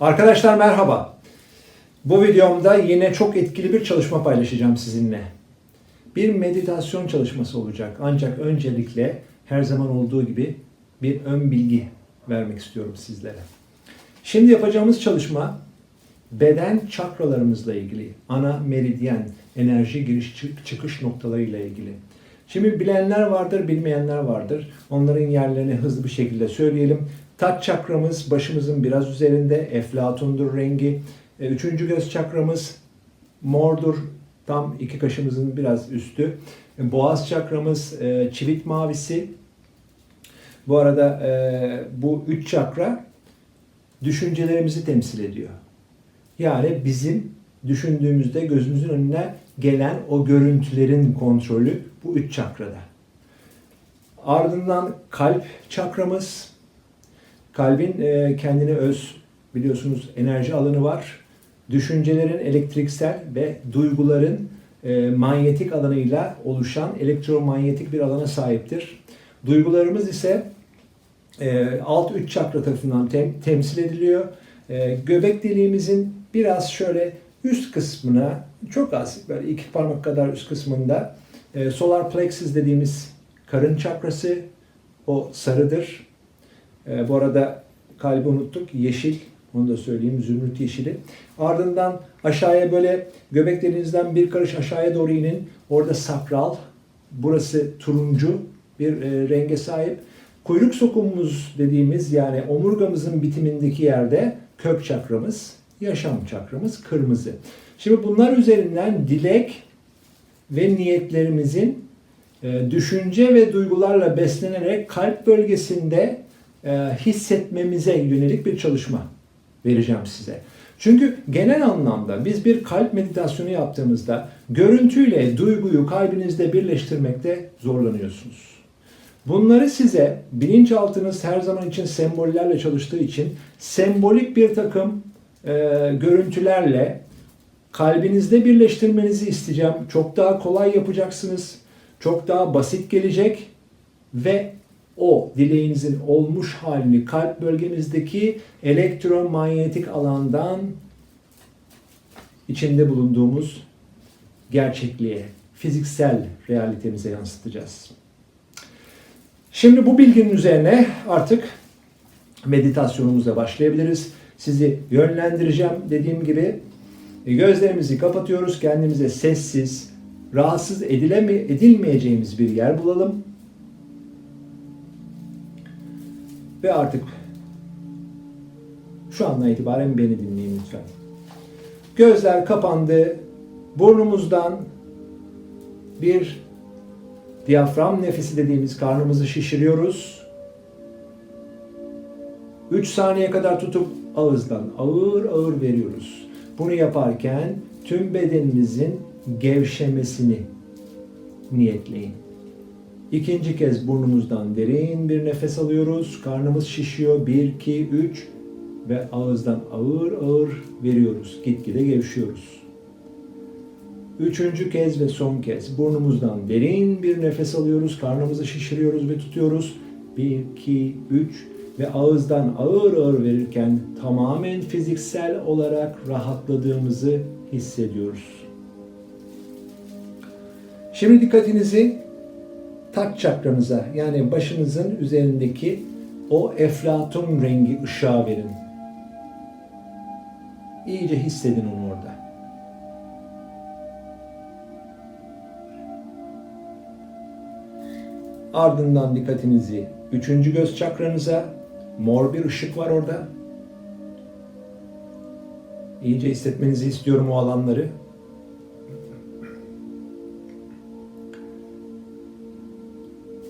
Arkadaşlar merhaba. Bu videomda yine çok etkili bir çalışma paylaşacağım sizinle. Bir meditasyon çalışması olacak. Ancak öncelikle her zaman olduğu gibi bir ön bilgi vermek istiyorum sizlere. Şimdi yapacağımız çalışma beden çakralarımızla ilgili. Ana meridyen, enerji giriş çık- çıkış noktalarıyla ilgili. Şimdi bilenler vardır, bilmeyenler vardır. Onların yerlerini hızlı bir şekilde söyleyelim. Taç çakramız başımızın biraz üzerinde, eflatundur rengi. E, Üçüncü göz çakramız mordur, tam iki kaşımızın biraz üstü. E, Boğaz çakramız e, çivit mavisi. Bu arada bu üç çakra düşüncelerimizi temsil ediyor. Yani bizim düşündüğümüzde gözümüzün önüne gelen o görüntülerin kontrolü bu üç çakrada. Ardından kalp çakramız. Kalbin e, kendine öz biliyorsunuz enerji alanı var. Düşüncelerin elektriksel ve duyguların e, manyetik alanıyla oluşan elektromanyetik bir alana sahiptir. Duygularımız ise e, alt üç çakra tarafından tem- temsil ediliyor. Göbek deliğimizin biraz şöyle üst kısmına çok az böyle iki parmak kadar üst kısmında solar plexus dediğimiz karın çakrası o sarıdır. E, bu arada kalbi unuttuk. Yeşil. Onu da söyleyeyim. Zümrüt yeşili. Ardından aşağıya böyle göbek deliğinizden bir karış aşağıya doğru inin. Orada sakral. Burası turuncu bir e, renge sahip. Kuyruk sokumumuz dediğimiz yani omurgamızın bitimindeki yerde kök çakramız, yaşam çakramız kırmızı. Şimdi bunlar üzerinden dilek ve niyetlerimizin e, düşünce ve duygularla beslenerek kalp bölgesinde hissetmemize yönelik bir çalışma vereceğim size. Çünkü genel anlamda biz bir kalp meditasyonu yaptığımızda görüntüyle duyguyu kalbinizde birleştirmekte zorlanıyorsunuz. Bunları size bilinçaltınız her zaman için sembollerle çalıştığı için sembolik bir takım e, görüntülerle kalbinizde birleştirmenizi isteyeceğim. Çok daha kolay yapacaksınız. Çok daha basit gelecek ve o dileğinizin olmuş halini kalp bölgemizdeki elektromanyetik alandan içinde bulunduğumuz gerçekliğe, fiziksel realitemize yansıtacağız. Şimdi bu bilginin üzerine artık meditasyonumuza başlayabiliriz. Sizi yönlendireceğim dediğim gibi. E, Gözlerimizi kapatıyoruz. Kendimize sessiz, rahatsız edileme, edilmeyeceğimiz bir yer bulalım. Ve artık şu andan itibaren beni dinleyin lütfen. Gözler kapandı. Burnumuzdan bir diyafram nefesi dediğimiz karnımızı şişiriyoruz. 3 saniye kadar tutup ağızdan ağır ağır veriyoruz. Bunu yaparken tüm bedeninizin gevşemesini niyetleyin. İkinci kez burnumuzdan derin bir nefes alıyoruz. Karnımız şişiyor. 1, 2, 3 ve ağızdan ağır ağır veriyoruz. Gitgide gevşiyoruz. Üçüncü kez ve son kez burnumuzdan derin bir nefes alıyoruz. Karnımızı şişiriyoruz ve tutuyoruz. 1, 2, 3 ve ağızdan ağır ağır verirken tamamen fiziksel olarak rahatladığımızı hissediyoruz. Şimdi dikkatinizi taç çakranıza yani başınızın üzerindeki o eflatun rengi ışığa verin. İyice hissedin onu orada. Ardından dikkatinizi üçüncü göz çakranıza mor bir ışık var orada. İyice hissetmenizi istiyorum o alanları.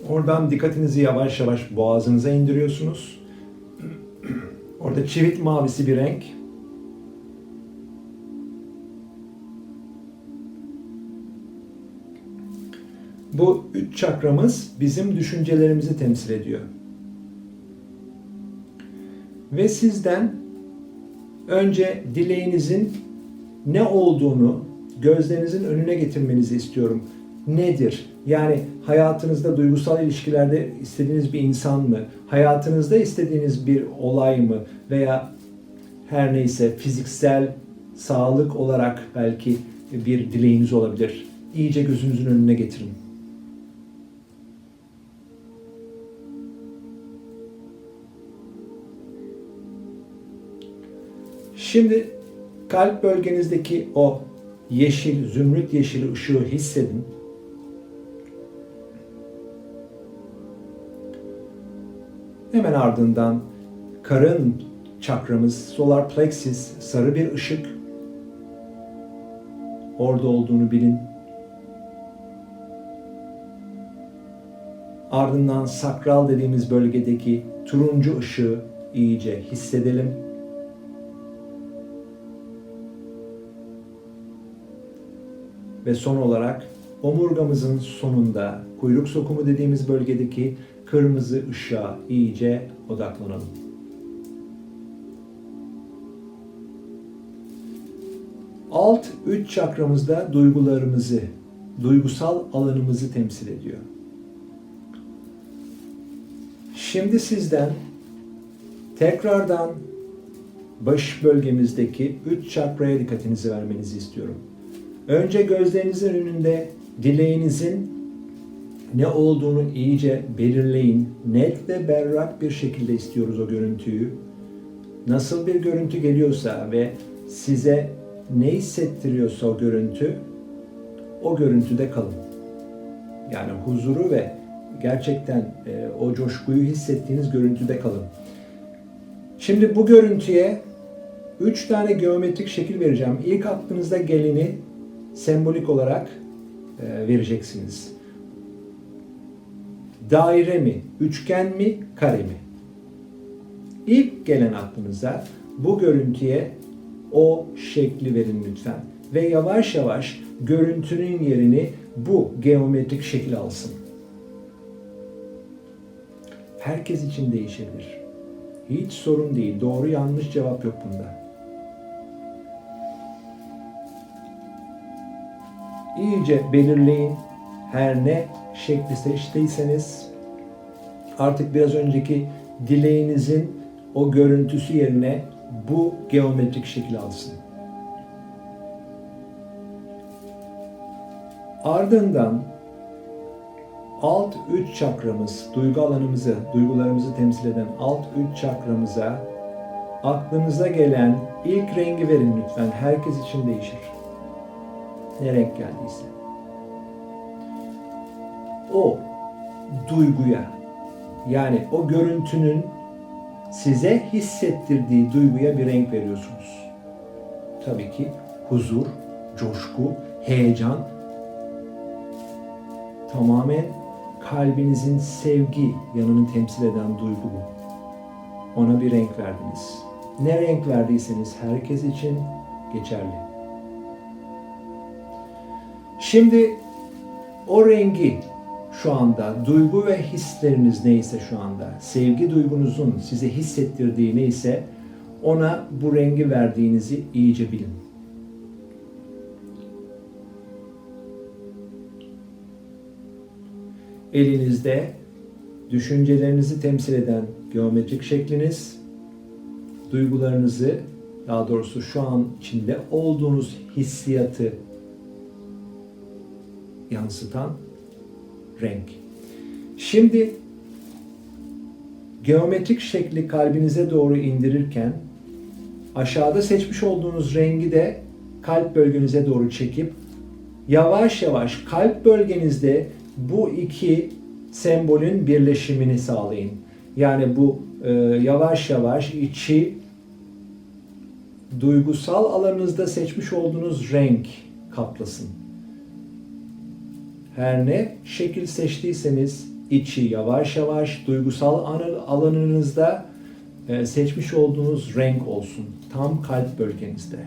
Oradan dikkatinizi yavaş yavaş boğazınıza indiriyorsunuz. Orada çivit mavisi bir renk. Bu üç çakramız bizim düşüncelerimizi temsil ediyor. Ve sizden önce dileğinizin ne olduğunu gözlerinizin önüne getirmenizi istiyorum. Nedir? Yani hayatınızda duygusal ilişkilerde istediğiniz bir insan mı? Hayatınızda istediğiniz bir olay mı? Veya her neyse fiziksel sağlık olarak belki bir dileğiniz olabilir. İyice gözünüzün önüne getirin. Şimdi kalp bölgenizdeki o yeşil, zümrüt yeşili ışığı hissedin. Hemen ardından karın çakramız, solar plexus, sarı bir ışık. Orada olduğunu bilin. Ardından sakral dediğimiz bölgedeki turuncu ışığı iyice hissedelim. Ve son olarak omurgamızın sonunda kuyruk sokumu dediğimiz bölgedeki kırmızı ışığa iyice odaklanalım. Alt üç çakramızda duygularımızı, duygusal alanımızı temsil ediyor. Şimdi sizden tekrardan baş bölgemizdeki üç çakraya dikkatinizi vermenizi istiyorum. Önce gözlerinizin önünde dileğinizin ne olduğunu iyice belirleyin. Net ve berrak bir şekilde istiyoruz o görüntüyü. Nasıl bir görüntü geliyorsa ve size ne hissettiriyorsa o görüntü, o görüntüde kalın. Yani huzuru ve gerçekten e, o coşkuyu hissettiğiniz görüntüde kalın. Şimdi bu görüntüye üç tane geometrik şekil vereceğim. İlk aklınızda geleni sembolik olarak e, vereceksiniz. Daire mi, üçgen mi, kare mi? İlk gelen aklınıza bu görüntüye o şekli verin lütfen. Ve yavaş yavaş görüntünün yerini bu geometrik şekil alsın. Herkes için değişebilir. Hiç sorun değil. Doğru yanlış cevap yok bunda. iyice belirleyin. Her ne şekli seçtiyseniz artık biraz önceki dileğinizin o görüntüsü yerine bu geometrik şekil alsın. Ardından alt üç çakramız, duygu alanımızı, duygularımızı temsil eden alt üç çakramıza aklınıza gelen ilk rengi verin lütfen. Herkes için değişir ne renk geldiyse. O duyguya yani o görüntünün size hissettirdiği duyguya bir renk veriyorsunuz. Tabii ki huzur, coşku, heyecan tamamen kalbinizin sevgi yanını temsil eden duygu bu. Ona bir renk verdiniz. Ne renk verdiyseniz herkes için geçerli. Şimdi o rengi şu anda duygu ve hisleriniz neyse şu anda sevgi duygunuzun size hissettirdiği neyse ona bu rengi verdiğinizi iyice bilin. Elinizde düşüncelerinizi temsil eden geometrik şekliniz, duygularınızı daha doğrusu şu an içinde olduğunuz hissiyatı yansıtan renk. Şimdi geometrik şekli kalbinize doğru indirirken aşağıda seçmiş olduğunuz rengi de kalp bölgenize doğru çekip yavaş yavaş kalp bölgenizde bu iki sembolün birleşimini sağlayın. Yani bu e, yavaş yavaş içi duygusal alanınızda seçmiş olduğunuz renk kaplasın. Her ne şekil seçtiyseniz içi yavaş yavaş duygusal alanınızda e, seçmiş olduğunuz renk olsun. Tam kalp bölgenizde.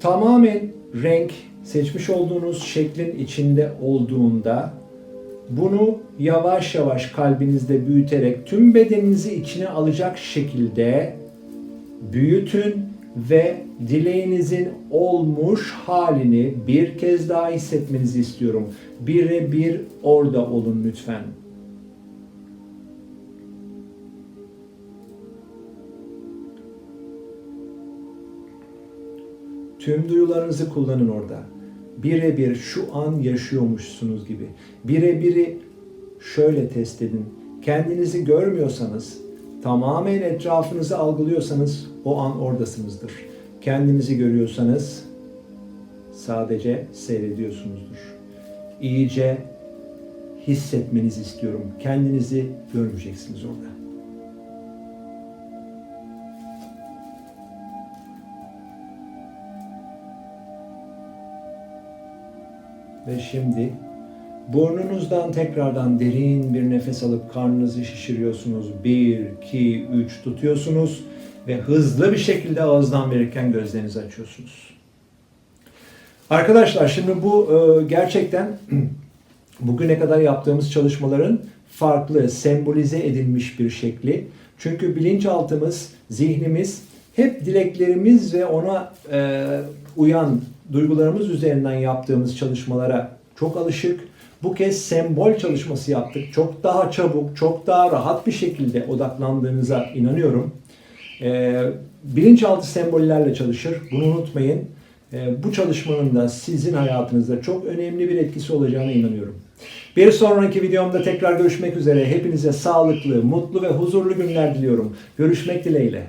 Tamamen renk seçmiş olduğunuz şeklin içinde olduğunda bunu yavaş yavaş kalbinizde büyüterek tüm bedeninizi içine alacak şekilde büyütün ve dileğinizin olmuş halini bir kez daha hissetmenizi istiyorum. Birebir orada olun lütfen. Tüm duyularınızı kullanın orada. Birebir şu an yaşıyormuşsunuz gibi. Birebiri şöyle test edin. Kendinizi görmüyorsanız tamamen etrafınızı algılıyorsanız o an oradasınızdır. Kendinizi görüyorsanız sadece seyrediyorsunuzdur. İyice hissetmenizi istiyorum. Kendinizi görmeyeceksiniz orada. Ve şimdi burnunuzdan tekrardan derin bir nefes alıp karnınızı şişiriyorsunuz. 1, 2, 3 tutuyorsunuz ve hızlı bir şekilde ağızdan verirken gözlerinizi açıyorsunuz. Arkadaşlar şimdi bu e, gerçekten bugüne kadar yaptığımız çalışmaların farklı, sembolize edilmiş bir şekli. Çünkü bilinçaltımız, zihnimiz hep dileklerimiz ve ona e, uyan duygularımız üzerinden yaptığımız çalışmalara çok alışık. Bu kez sembol çalışması yaptık. Çok daha çabuk, çok daha rahat bir şekilde odaklandığınıza inanıyorum. E, bilinçaltı sembollerle çalışır. Bunu unutmayın. E, bu çalışmanın da sizin hayatınızda çok önemli bir etkisi olacağına inanıyorum. Bir sonraki videomda tekrar görüşmek üzere. Hepinize sağlıklı, mutlu ve huzurlu günler diliyorum. Görüşmek dileğiyle.